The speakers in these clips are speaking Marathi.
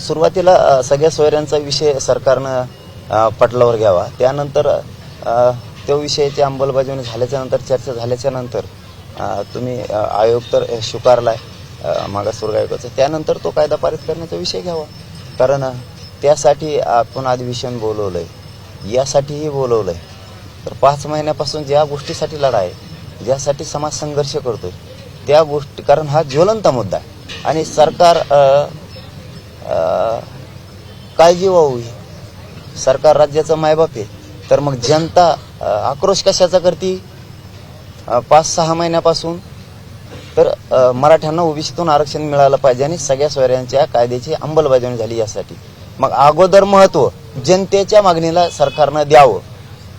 सुरुवातीला सगळ्या सोयऱ्यांचा विषय सरकारनं पटलावर घ्यावा. त्यानंतर त्या तो विषयाची अंमलबजावणी झाल्याच्यानंतर चर्चा झाल्याच्यानंतर तुम्ही आयोग तर स्वीकारलाय अ, मागासवर्ग आयोगाचा. त्यानंतर तो कायदा पारित करण्याचा विषय घ्यावा. कारण त्यासाठी आपण अधिवेशन बोलवलंय. यासाठीही बोलवलंय. तर पाच महिन्यापासून ज्या गोष्टीसाठी लढा आहे ज्यासाठी समाज संघर्ष करतोय त्या गोष्टी कारण हा ज्वलंत मुद्दा आहे. आणि सरकार काळजी व्हावी सरकार राज्याचं मायबाप आहे. तर मग जनता आक्रोश कशाचा करते? पाच सहा महिन्यापासून? तर मराठ्यांना ओबीसीतून आरक्षण मिळालं पाहिजे आणि सगळ्या सोयऱ्यांच्या कायद्याची अंमलबजावणी झाली यासाठी. मग अगोदर महत्त्व जनतेच्या मागणीला सरकारनं द्यावं.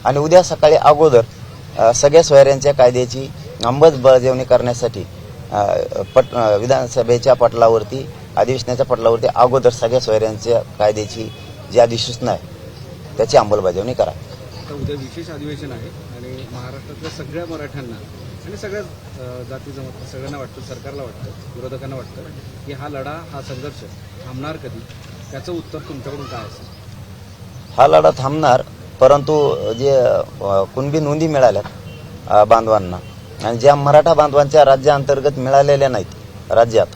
आणि उद्या सकाळी अगोदर सगळ्या सोयऱ्यांच्या कायद्याची अंमलबजावणी करण्यासाठी पट विधानसभेच्या पटलावरती अधिवेशनाच्या पटलावरती अगोदर सगळ्या सोयऱ्यांच्या कायद्याची जी अधिसूचना आहे त्याची अंमलबजावणी करा. उद्या विशेष अधिवेशन आहे आणि महाराष्ट्रातल्या सगळ्या मराठ्यांना आणि सगळ्या जाती जमात सगळ्यांना वाटतं सरकारला वाटतं विरोधकांना वाटतं की हा लढा हा संघर्ष थांबणार कधी? त्याचं उत्तर तुमच्याकडून काय असेल? हा लढा थांबणार परंतु जे कुणबी नोंदी मिळाल्यात बांधवांना आणि ज्या मराठा बांधवांच्या राज्याअंतर्गत मिळालेल्या नाहीत राज्यात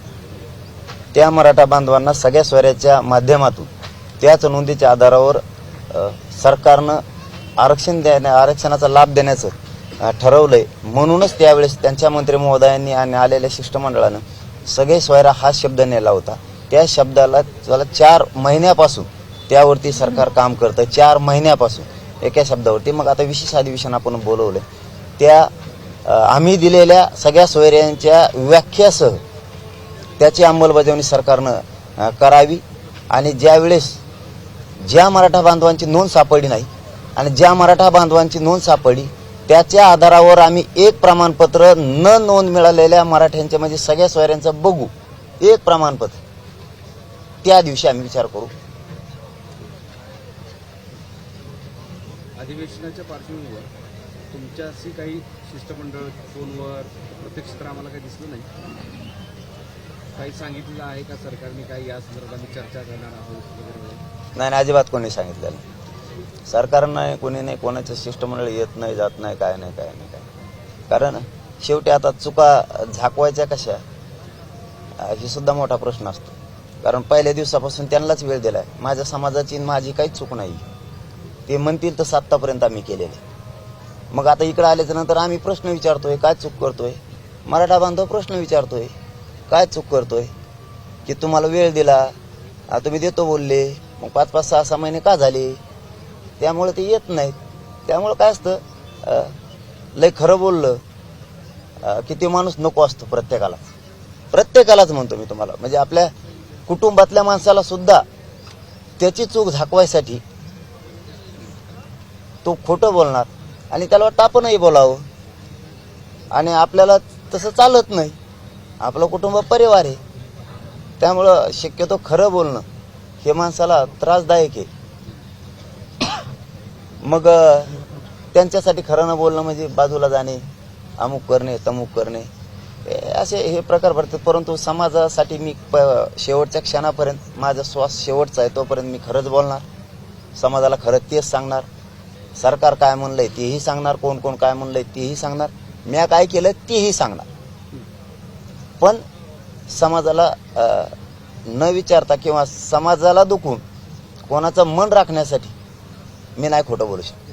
त्या मराठा बांधवांना सगळ्या स्वऱ्याच्या माध्यमातून त्याच नोंदीच्या आधारावर सरकारनं आरक्षण देण्या आरक्षणाचा लाभ देण्याचं ठरवलंय. म्हणूनच त्यावेळेस त्यांच्या मंत्री महोदयांनी आणि आलेल्या शिष्टमंडळानं सगळे स्वयरा हा शब्द नेला होता. त्या शब्दाला त्याला चार महिन्यापासून त्यावरती सरकार काम करतं. चार महिन्यापासून एका शब्दावरती. मग आता विशेष अधिवेशन आपण बोलवलं त्या आम्ही दिलेल्या सगळ्या सोयऱ्यांच्या व्याख्यासह त्याची अंमलबजावणी सरकारनं करावी. आणि ज्यावेळेस ज्या मराठा बांधवांची नोंद सापडली नाही आणि ज्या मराठा बांधवांची नोंद सापडली त्याच्या आधारावर आम्ही एक प्रमाणपत्र न नोंद मिळालेल्या मराठ्यांच्या म्हणजे सगळ्या सोयऱ्यांचं बघू. एक प्रमाणपत्र. त्या दिवशी आम्ही विचार करू. अधिवेशनाच्या पार्श्वभूमीवर तुमच्याशी काही शिष्टमंडळ फोनवर प्रत्यक्ष तर आम्हाला काही दिसलं नाही. काही सांगितलं आहे का सरकारने काही या संदर्भात चर्चा करणार आहोत वगैरे? नाही नाही, अजिबात कोणी सांगितलेलं नाही. सरकार नाही कोणी नाही कोणाचं शिष्टमंडळ येत नाही जात नाही काय नाही काय नाही काय कारण शेवटी आता चुका झाकवायच्या कशा? हे ही सुद्धा मोठा प्रश्न असतो. कारण पहिल्या दिवसापासून त्यांनाच वेळ दिलाय. माझ्या समाजाची माझी काहीच चूक नाही. ते म्हणतील तर आत्तापर्यंत आम्ही केलेले मग आता इकडे आल्याच्यानंतर आम्ही प्रश्न विचारतोय काय चूक करतोय? मराठा बांधव प्रश्न विचारतोय. काय चूक करतोय? की तुम्हाला वेळ दिला? आता तुम्ही देतो बोलले. मग पाच पाच सहा सहा महिने का झाले? त्यामुळे ते येत नाहीत. त्यामुळं काय असतं? लय खरं बोललं की ते माणूस नको असतो प्रत्येकाला प्रत्येकालाच म्हणतो मी तुम्हाला. म्हणजे आपल्या कुटुंबातल्या माणसाला सुद्धा त्याची चूक झाकवायसाठी तो खोटं बोलणार. आणि त्याला वाटतं आपणही बोलावं. आणि आपल्याला तसं चालत नाही. आपलं कुटुंब परिवार आहे. त्यामुळं शक्यतो खरं बोलणं हे माणसाला त्रासदायक आहे. मग त्यांच्यासाठी खरं न बोलणं म्हणजे बाजूला जाणे अमुक करणे तमुक करणे असे हे प्रकार भरतात परंतु समाजासाठी मी प- शेवटच्या क्षणापर्यंत माझा श्वास शेवटचा आहे तोपर्यंत मी खरंच बोलणार. समाजाला खरं तेच सांगणार. सरकार काय म्हणलंय तेही सांगणार कोण कोण काय म्हणलंय तेही सांगणार. म्या काय केलं तेही सांगणार. पण समाजाला न विचारता किंवा समाजाला दुखून कोणाचं मन राखण्यासाठी मी नाही खोटं बोलू शकत.